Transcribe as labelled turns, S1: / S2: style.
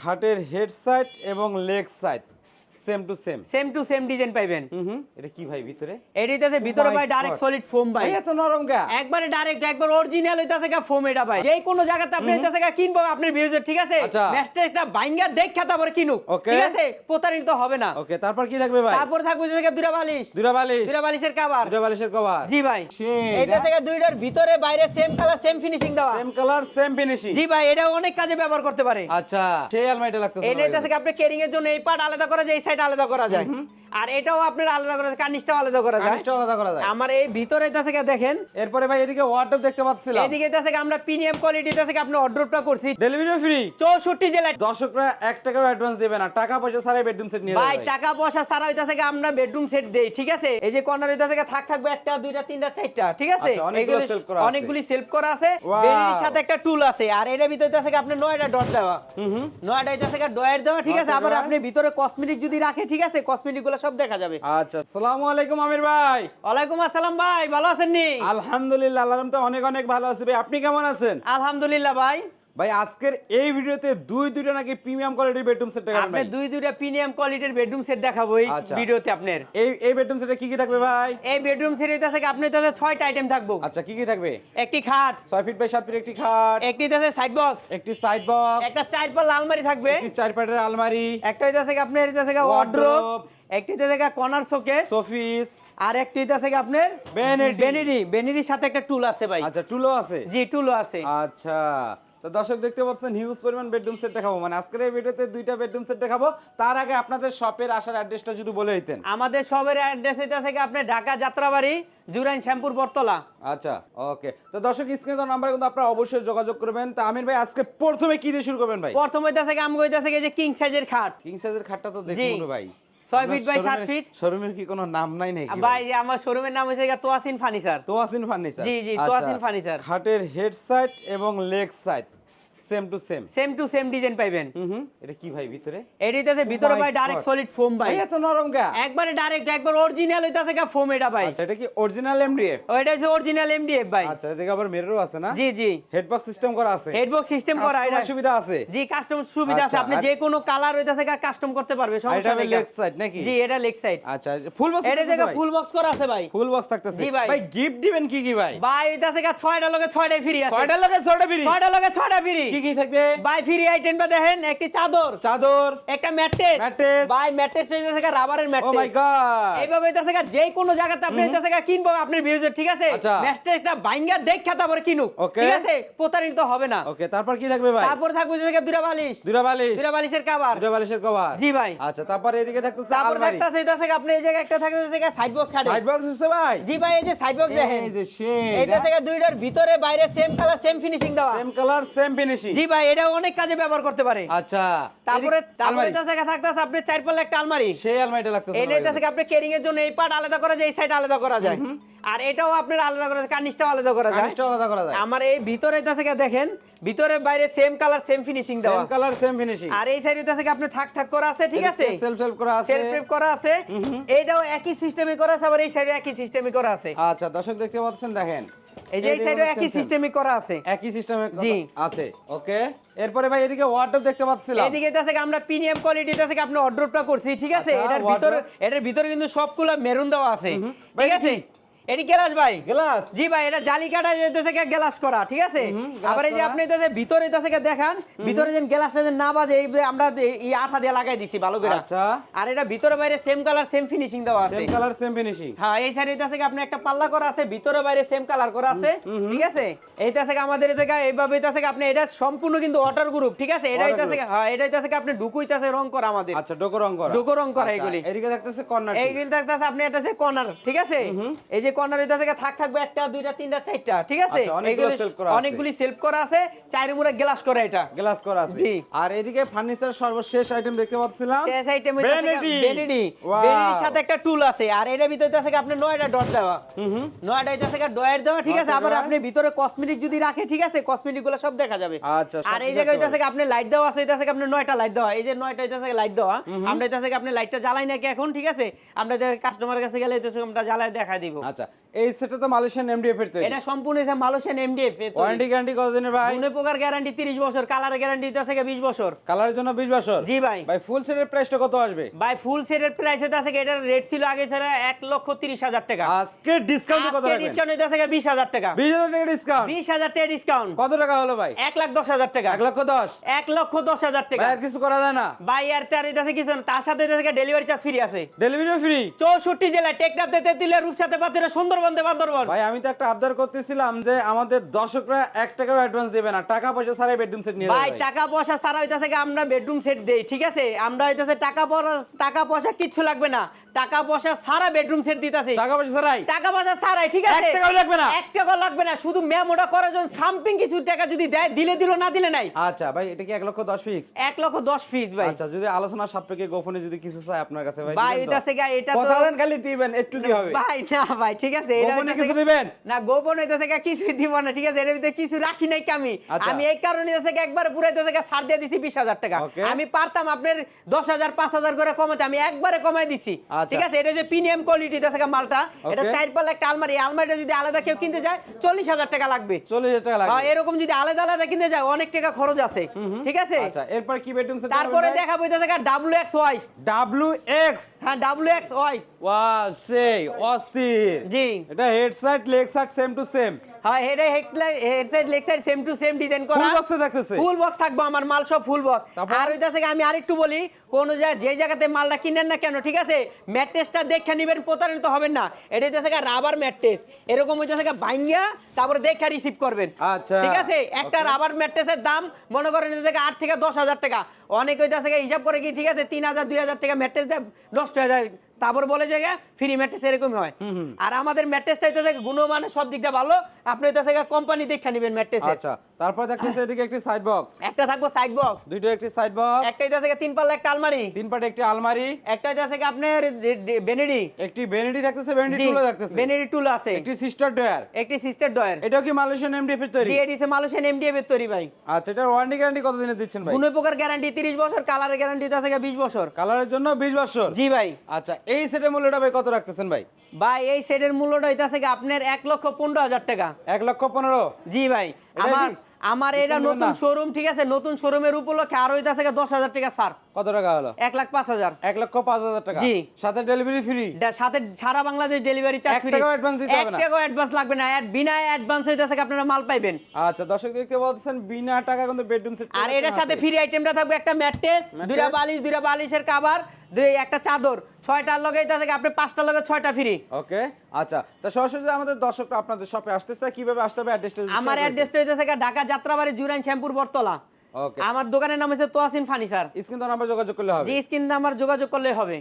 S1: খাটের head side এবং leg side. Same to same
S2: same to same design পাইবেন।
S1: হুম এটা কি ভাই ভিতরে?
S2: এটিতে ভিতরে
S1: Oh
S2: ভাই ডাইরেক্ট সলিড ফোম ভাই।
S1: এত নরম গা।
S2: একবারে ডাইরেক্ট একবার অরিজিনাল হইতাছে গা ফোম এটা ভাই। যে কোনো জায়গাতে আপনি হইতাছে গা কিনবো আপনার ভিউজের ঠিক আছে?
S1: আচ্ছা।
S2: ম্যাচটা বাইঙ্গা দেখা তারপরে কিনুক. ঠিক আছে? প্রতারিত হবে না।
S1: ওকে তারপর কি থাকবে ভাই?
S2: তারপর থাকবে যে থেকে দুরা বালিশ
S1: দুরা বালিশ
S2: দুরা বালিশের কাভার
S1: দুরা বালিশের কভার
S2: জি ভাই এইটা থেকে দুইটার ভিতরে বাইরে সেম কালার সেম ফিনিশিং দাও
S1: সেম কালার সেম ফিনিশিং
S2: জি ভাই এটা অনেক কাজে ব্যবহার করতে পারে।
S1: আচ্ছা সেই আলমারিটা লাগতেছে ভাই।
S2: থেকে আপনি কেরিং এর জন্য এই পার্ট আলাদা করা যায় সাইড আলাদা করা যায়। আর এটাও আপনার আলাদা করা যায় কার্নিশটাও আলাদা করা যায়।
S1: কানিসটা আলাদা করা যায়।
S2: আমার এই ভিতরে এটা থেকে দেখেন
S1: এরপরে ভাই এদিকে ওয়ার্ডরোব দেখতে পাচ্ছিলাম।
S2: এদিকে এটা থেকে আমরা প্রিমিয়াম কোয়ালিটিতে থেকে আপনি অর্ডারটা করছি।
S1: ডেলিভারি ফ্রি
S2: চৌষট্টি জেলায়।
S1: দর্শকরা এক টাকাও অ্যাডভান্স দেবে না টাকা পয়সা ছাড়াই বেডরুম সেট নিয়ে
S2: ভাই টাকা পয়সা ছাড়া হইতা থেকে আমরা বেডরুম সেট দেই ঠিক আছে? এই যে কর্নার হইতা থেকে থাক থাকবে একটা দুইটা তিনটা চারটা ঠিক আছে?
S1: আচ্ছা, অনেকগুলো shelf করা আছে।
S2: অনেকগুলি সেলফ করা আছে. বেরির সাথে একটা টুল আছে। আর এর ভিতরে হইতা থেকে আপনি নয়টা ডট দেওয়া। হুম নয়টা হইতা থেকে ডয়ের দেওয়া ঠিক আছে? আবার আপনি ভিতরে কসমেটিক যদি রাখে ঠিক আছে? কসমেটিকগুলো সব দেখা যাবে।
S1: আচ্ছা আসসালামু আলাইকুম আমির ভাই।
S2: ওয়ালাইকুম আসসালাম ভাই ভালো আছেন নি?
S1: আলহামদুলিল্লাহ আল্লাহর তো অনেক অনেক ভালো আছি ভাই। আপনি কেমন আছেন?
S2: আলহামদুলিল্লাহ ভাই।
S1: ভাই আজকের এই ভিডিওতে দুই দুইটা নাকি প্রিমিয়াম কোয়ালিটির বেডরুম সেট দেখাবেন
S2: আপনি দুই দুইটা প্রিমিয়াম কোয়ালিটির বেডরুম সেট দেখাবো এই
S1: আচ্ছা।
S2: ভিডিওতে আপনার।
S1: এই এই বেডরুম সেটে কি কি থাকবে ভাই?
S2: এই বেডরুম সেট হইতা থেকে আপনি তাতে ছয়টা আইটেম থাকব।
S1: আচ্ছা কি কি থাকবে?
S2: একটি খাট।
S1: ছয় ফিট বাই সাত ফিট একটি খাট।
S2: একটি আছে সাইড বক্স
S1: একটি সাইড বক্স
S2: একটা চার পাল্লা আলমারি থাকবে।
S1: একটি চার পাটের আলমারি।
S2: একটা হইতাছে কি আপনার হইতাছে ওয়ার্ড্রোব একটি হইতাছে কি কর্নার শোকেস
S1: শোফিস
S2: আর একটি হইতাছে কি আপনার?
S1: Vanity।
S2: বেনিডি বেনিডির সাথে একটা টুল আছে ভাই।
S1: আচ্ছা টুলও আছে?
S2: জি টুলও আছে।
S1: আচ্ছা। তো দর্শক দেখতে পাচ্ছেন হিউজ পরিমাণ বেডরুম সেট দেখাবো। মানে আজকের এই ভিডিওতে দুইটা বেডরুম সেট দেখাবো। তার আগে আপনাদের শপের আসার অ্যাড্রেসটা যদি বলে দিতেন।
S2: আমাদের সবের অ্যাড্রেস হইতাছে কি আপনার ঢাকা যাত্রাবাড়ি জুরাইন শ্যামপুর বটতলা।
S1: আচ্ছা ওকে তো দর্শক স্ক্রিনে তো নাম্বার কিন্তু আপনারা অবশ্যই যোগাযোগ করবেন। তা আমির ভাই আজকে প্রথমে কি দিয়ে শুরু করবেন ভাই?
S2: প্রথম হইতাছে কি আমগো হইতাছে কি যে কিং সাইজের খাট।
S1: কিং সাইজের খাটটা তো। দেখুন ভাই।
S2: ছয় ফিট বাই সাত ফিট
S1: শোরুমের কি কোনো নাম নাই নাকি
S2: ভাই? যে আমার শোরুমের নাম হচ্ছে গিয়ে তোয়াসিন ফার্নিচার
S1: তোয়াসিন ফার্নিচার
S2: জি, জি, তোয়াসিন ফার্নিচার।
S1: খাটের হেড সাইড এবং leg side same to same
S2: same to same design পাইবেন।
S1: হুম এটা কি ভাই ভিতরে?
S2: এটিতে ভিতরে ভাই ডাইরেক্ট সলিড ফোম ভাই।
S1: এত নরম গা।
S2: একবারে ডাইরেক্ট একবার অরিজিনাল হইতাছে গা ফোম এটা ভাই।
S1: আচ্ছা এটা কি অরিজিনাল এমডিএফ
S2: ওইটা হচ্ছে অরিজিনাল এমডিএফ ভাই।
S1: আচ্ছা এদিকে আবার মিররও আছে না?
S2: জি জি।
S1: হেডবক্স সিস্টেম করা আছে।
S2: হেডবক্স সিস্টেম করা এটা
S1: সুবিধা আছে।
S2: জি কাস্টম সুবিধা আছে।
S1: আচ্ছা,
S2: আপনি যে কোনো কালার হইতাছে গা কাস্টম করতে পারবে সমস্যা নেই
S1: লেগ সাইড নাকি?
S2: জি এটা লেগ সাইড
S1: আচ্ছা ফুল বক্স
S2: এটা থেকে ফুল বক্স করা আছে ভাই।
S1: ফুল বক্স থাকতেছে।
S2: ভাই।
S1: গিফট দিবেন কি কি ভাই?
S2: ভাই হইতাছে গা ছয়টা লগে ছয়টাই ফ্রি আছে।
S1: ছয়টা লাগে ছয়টা ফ্রি
S2: ছয়টা লগে ছয়টা ফ্রি
S1: কি কি থাকবে?
S2: ভাই ফ্রি আইটেম বা দেখেন একটি চাদর
S1: চাদর
S2: একটা ম্যাট্রেস।
S1: Mattress।
S2: ভাই ম্যাট্রেস হইতাছে গা রাবারের
S1: ও মাই গড
S2: এইভাবে হইতাছে গা যে কোনো জায়গাতে আপনি হইতাছে গা কিনবো আপনার ভিউজের ঠিক আছে?
S1: আচ্ছা।
S2: ম্যাট্রেসটা বাইঙ্গা দেখা তারপরে কিনুক ঠিক আছে? প্রতারিত হবে না।
S1: ওকে তারপর কি থাকবে ভাই?
S2: তারপর থাকবে যে থেকে দুরা বালিশ
S1: দুরা বালিশ
S2: দুরা বালিশের কাভার
S1: দুরা বালিশের কভার
S2: জি ভাই।
S1: আচ্ছা তারপরে এদিকে থাকতেছে
S2: তারপর থাকতেছে হইতাছে গা আপনি এই জায়গায় একটা থাকতেছে সাইড বক্স খাটে
S1: সাইড বক্স আছে ভাই?
S2: জি ভাই এই যে সাইড বক্স দেখেন।
S1: এই যে সেই
S2: এইটা থেকে দুইটার ভিতরে বাইরে সেম কালার সেম ফিনিশিং দেওয়া।
S1: সেম কালার সেম ফিনিশিং
S2: জি ভাই এটা অনেক কাজে ব্যবহার করতে পারে।
S1: আচ্ছা
S2: তারপরে তারপরে
S1: আলমারি।
S2: হইতাছে থাকতেছে আপনি চার পাল্লা একটা আলমারি।
S1: সেই আলমারিটা লাগতেছে
S2: এই
S1: ভাই।
S2: নিতেছে আপনি কেরিং এর জন্য এই পার্ট আলাদা করা যায় এই সাইড আলাদা করা যায়। আর এটাও আপনার আলাদা করা যায় কার্নিশটাও আলাদা করা যায়।
S1: কানিসটাও আলাদা করা যায়।
S2: আমার এই ভিতরে দেখেন ভিতরে বাইরে সেম কালার সেম ফিনিশিং দেওয়া।
S1: সেম কালার সেম ফিনিশিং
S2: আর এই সাইড আপনি থাক থাক করা আছে ঠিক আছে?
S1: সেলফ সেলফ করা আছে।
S2: সেলফ প্রেপ করা আছে। এইটাও একই সিস্টেমে করা আছে আবার এই সাইডে একই সিস্টেমে করা আছে।
S1: আচ্ছা দর্শক দেখতে পাচ্ছেন দেখেন।
S2: এই যে এই সাইডে একই সিস্টেমে করা আছে।
S1: একই সিস্টেমে
S2: জি।
S1: আছে ওকে এরপরে ভাই এদিকে ওয়ার্ডরোব দেখতে পাচ্ছিলাম।
S2: এদিকে আছে আমরা প্রিমিয়াম কোয়ালিটিতে থেকে আপনি অর্ডারটা করছি ঠিক আছে?
S1: আচ্ছা,
S2: এটার ভিতরে এটার ভিতরে কিন্তু সবগুলো মেরুন দেওয়া আছে ঠিক আছে? এটি গ্লাস ভাই।
S1: গ্লাস?
S2: জি ভাই এটা জালি কাটা যেতে থেকে গ্লাস করা ঠিক আছে? আবার এই যে আপনি ভিতরে এটা থেকে দেখান ভিতরে যেন গ্লাসটা যেন না বাজে এই আমরা এই আঠা দিয়ে লাগাই দিছি ভালো করে।
S1: আচ্ছা।
S2: আর এটা ভিতরে বাইরে সেম কালার সেম ফিনিশিং দেওয়া আছে।
S1: সেম কালার সেম ফিনিশিং
S2: হ্যাঁ এই সাইডে এটা থেকে আপনি একটা পাল্লা করা আছে ভিতরে বাইরে সেম কালার করা আছে ঠিক আছে? এইটা থেকে আমাদের এটা থেকে এইভাবে এটা থেকে আপনি এটা সম্পূর্ণ কিন্তু ওয়াটার গ্রুপ ঠিক আছে? এটা এটা। থেকে হ্যাঁ এটা এটা থেকে আপনি ডুকুইতাছে রং করা আমাদের।
S1: আচ্ছা ডোকো রং করা।
S2: ডোকো রং করা
S1: আচ্ছা,
S2: এগুলি।
S1: এদিকে থাকতেছে কর্নার
S2: এইগুলি থাকতেছে আপনি এটা আছে কর্নার ঠিক আছে? এই যে কর্নার এটা থেকে থাক থাকবে একটা দুইটা তিনটা চারটা ঠিক আছে?
S1: আচ্ছা, অনেকগুলো
S2: এইগুলি-
S1: করা আছে।
S2: অনেকগুলি সেলফ করা আছে চাইরে মুড়ে গ্লাস করা এটা।
S1: গ্লাস করা আছে। আর এদিকে ফার্নিচার সর্বশেষ আইটেম দেখতে পাচ্ছিলাম।
S2: শেষ আইটেম। বেনিডি। সাথে একটা টুল আছে। আর এর ভিতরে আছে আপনি নয়টা ডট দেওয়া। নয়টা এটা থেকে ডয়ের দেওয়া ঠিক আছে? আবার আপনি ভিতরে কসমেটিক যদি রাখে ঠিক আছে? কসমেটিকগুলো সব দেখা যাবে।
S1: আচ্ছা,
S2: আর এই জায়গায় এটা থেকে আপনি লাইট দেওয়া আছে এটা থেকে আপনি নয়টা লাইট দেওয়া। এই যে নয়টা এটা থেকে লাইট দেওয়া আমরা এটা থেকে আপনি লাইটটা জ্বালাই নাকি এখন ঠিক আছে? আমরা কাস্টমারের কাছে গেলে এটা আমরা জ্বালায় দেখা দিব।
S1: আচ্ছা এই সেটটা তো মালয়েশিয়ান এমডিএফ এর তৈরি।
S2: এটা সম্পূর্ণ হচ্ছে মালয়েশিয়ান এমডিএফ
S1: ওয়ারেন্টি গ্যারান্টি কতদিনের ভাই?
S2: দুনে পোকার গ্যারান্টি 30 বছর কালার গ্যারান্টি আছে 20 বছর।
S1: কালারের জন্য 20 বছর?
S2: জি ভাই।
S1: ভাই ফুল সেটের প্রাইসটা কত আসবে?
S2: ভাই ফুল সেটের প্রাইস আছে এটার রেট ছিল আগে ছিল এক লক্ষ তিরিশ হাজার টাকা।
S1: আজকে ডিসকাউন্ট কত রাখবেন?
S2: ডিসকাউন্ট হইতে আছে বিশ হাজার টাকা।
S1: 20000 টাকা ডিসকাউন্ট
S2: বিশ হাজার টাকা ডিসকাউন্ট
S1: কত টাকা হলো ভাই?
S2: এক লাখ দশ হাজার টাকা।
S1: 1 লক্ষ 10
S2: এক লক্ষ দশ হাজার টাকা।
S1: ভাই আর কিছু করা যায় না।
S2: ভাই আর তার হইতাছে কিছু না তার সাথে হইতাছে ডেলিভারি চার্জ ফ্রি আছে।
S1: ডেলিভারি ফ্রি
S2: চৌষট্টি জেলায় টেকনাফ দিতে দিলে রূপসাতে পাতিরা সুন্দরবন দে বান্দরবন।
S1: ভাই আমি তো একটা আবদার করতেছিলাম যে আমাদের দর্শকরা এক টাকাও অ্যাডভান্স দেবে না। টাকা পয়সা ছাড়াই বেডরুম সেট নিয়ে
S2: ভাই। টাকা পয়সা ছাড়া হইতাছে কি আমরা বেডরুম সেট দেই ঠিক আছে? আমরা হইতাছে টাকা টাকা পয়সা কিচ্ছু লাগবে না। টাকা পয়সা সারা বেডরুম সেট দিতাছি।
S1: টাকা পয়সা
S2: টাকা পয়সা ঠিক আছে?
S1: টাকাও লাগবে না?
S2: টাকাও লাগবে না। শুধু মেমোটা করার জন্য সামথিং কিছু টাকা যদি দেয় দিলে দিল না দিলে নাই।
S1: আচ্ছা ভাই এটা কি এক লক্ষ দশ ফিক্স
S2: এক লক্ষ দশ পিস ভাই।
S1: আচ্ছা যদি আলোচনা সাপেক্ষে গোপনে যদি কিছু চাই আপনার কাছে ভাই
S2: ভাই এটা থেকে এটা তো
S1: কথা খালি দিবেন একটু কি হবে?
S2: ভাই না ভাই ঠিক আছে
S1: গোপনে কিছু দিবেন?
S2: না গোপন হইতে থেকে কিছুই দিব না ঠিক আছে এর ভিতরে কিছু রাখি নাই কি আমি?
S1: আচ্ছা।
S2: আমি এই কারণে থেকে একবার পুরাইতে থেকে ছাড় দিয়ে দিছি বিশ হাজার টাকা। আমি পারতাম আপনার দশ হাজার পাঁচ হাজার করে কমাতে আমি একবারে কমাই দিছি।
S1: আচ্ছা।
S2: ঠিক আছে এটা যে প্রিমিয়াম কোয়ালিটি থেকে মালটা এটা চার পাল্লা একটা আলমারি আলমারিটা যদি আলাদা কেউ কিনতে যায় চল্লিশ হাজার টাকা লাগবে।
S1: চল্লিশ হাজার টাকা
S2: হ্যাঁ,
S1: লাগবে
S2: এরকম যদি আলাদা আলাদা কিনতে যায় অনেক টাকা খরচ আছে। ঠিক আছে?
S1: আচ্ছা এরপর কি বেডরুম সেট
S2: তারপরে দেখাবো এটা থেকে W X Y's
S1: W X
S2: হ্যাঁ ডাব্লিউ এক্স ওয়াই
S1: ওয়াও সেই অস্থির।
S2: জি।
S1: এটা head side leg side same to same
S2: হ্যাঁ হেডে head side leg side same to same design করা।
S1: ফুল বক্সে
S2: ফুল বক্স থাকব আমার মাল সব ফুল বক্স? আর ওইটা থেকে আমি আরেকটু বলি কোন জায়গায় যে জায়গাতে মালটা কিনেন না কেন ঠিক আছে? ম্যাট্রেসটা দেখে নেবেন প্রতারিত হবেন না। এটা হইতে রাবার ম্যাট্রেস এরকম হইতে থেকে ভাঙ্গিয়া তারপরে দেখে রিসিভ করবেন।
S1: আচ্ছা।
S2: ঠিক আছে? একটা রাবার ম্যাট্রেসের দাম মনে করেন এটা থেকে আট থেকে দশ হাজার টাকা। অনেক হইতে থেকে হিসাব করে কি ঠিক আছে তিন হাজার দুই হাজার টাকা ম্যাট্রেস দেয় নষ্ট হয়ে যায়। তারপর বলে যে ফ্রি ম্যাট্রেস এরকমই হয়। আর আমাদের ম্যাট্রেসটা হইতে থেকে গুণমানে সব দিক দিয়ে ভালো। আপনি হইতে থেকে কোম্পানি দেখে নেবেন ম্যাট্রেসের
S1: আচ্ছা তারপর দেখতেছে এদিকে একটি সাইড বক্স
S2: একটা থাকব সাইড বক্স
S1: দুইটা একটি সাইড বক্স
S2: একটা হইতে থেকে তিন পাল্লা একটা আলমারি?
S1: তিন পাটে একটি আলমারি।
S2: একটা আছে কি আপনার বেনেডি
S1: একটি বেনেডি থাকতেছে বেনেডি
S2: টুল
S1: দেখতেছে। থাকতেছে
S2: বেনেডি টুল আছে।
S1: একটি সিস্টার ডয়ার
S2: একটি সিস্টার ডয়ার
S1: এটাও কি মালয়েশিয়ান এমডিএফ এর তৈরি?
S2: জি এডিসে মালয়েশিয়ান এমডিএফ এর তৈরি ভাই।
S1: আচ্ছা এটা ওয়ারেন্টি গ্যারান্টি কত দিনের দিচ্ছেন ভাই?
S2: কোনো প্রকার গ্যারান্টি 30 বছর কালারের গ্যারান্টি আছে কি 20 বছর?
S1: কালারের জন্য 20 বছর?
S2: জি ভাই।
S1: আচ্ছা এই সেটের মূল্যটা ভাই কত রাখতেছেন ভাই?
S2: ভাই এই সেটের মূল্যটা হইতে থেকে আপনার এক লক্ষ পনেরো হাজার টাকা।
S1: এক লক্ষ পনেরো?
S2: জি ভাই আমার আমার এটা নতুন শোরুম ঠিক আছে? নতুন শোরুমের উপলক্ষে আরও হইতে থেকে দশ হাজার টাকা ছাড়।
S1: কত টাকা হলো?
S2: এক লাখ পাঁচ হাজার।
S1: এক লক্ষ পাঁচ হাজার টাকা?
S2: জি।
S1: সাথে ডেলিভারি ফ্রি
S2: সাথে সারা বাংলাদেশ ডেলিভারি চার্জ
S1: এক
S2: ফ্রি
S1: advance দিতে হবে
S2: এক
S1: না।
S2: টাকাও অ্যাডভান্স লাগবে না। অ্যাড বিনা অ্যাডভান্স হইতে থেকে আপনারা মাল পাইবেন।
S1: আচ্ছা দর্শক দেখতে বলতেছেন বিনা টাকা কিন্তু বেডরুম সেট
S2: আর এটার সাথে ফ্রি আইটেমটা থাকবে একটা ম্যাট্রেস দুইটা বালিশ দুইটা বালিশের কাভার দুই একটা চাদর ছয়টার লগে এটা থেকে আপনি পাঁচটার লগে ছয়টা ফ্রি
S1: ওকে? আচ্ছা তা সরাসরি আমাদের দর্শকরা আপনাদের শপে আসতে চায় কীভাবে আসতে হবে অ্যাড্রেসটা
S2: আমার অ্যাড্রেসটা হইতেছে ঢাকা যাত্রাবাড়ি জুরাইন শ্যামপুর বটতলা।
S1: ওকে।
S2: আমার দোকানের নাম হচ্ছে তোয়াসিন ফার্নিচার।
S1: স্ক্রিন নাম্বার যোগাযোগ করলে হবে।
S2: জি স্ক্রিন নাম্বার যোগাযোগ করলে হবে।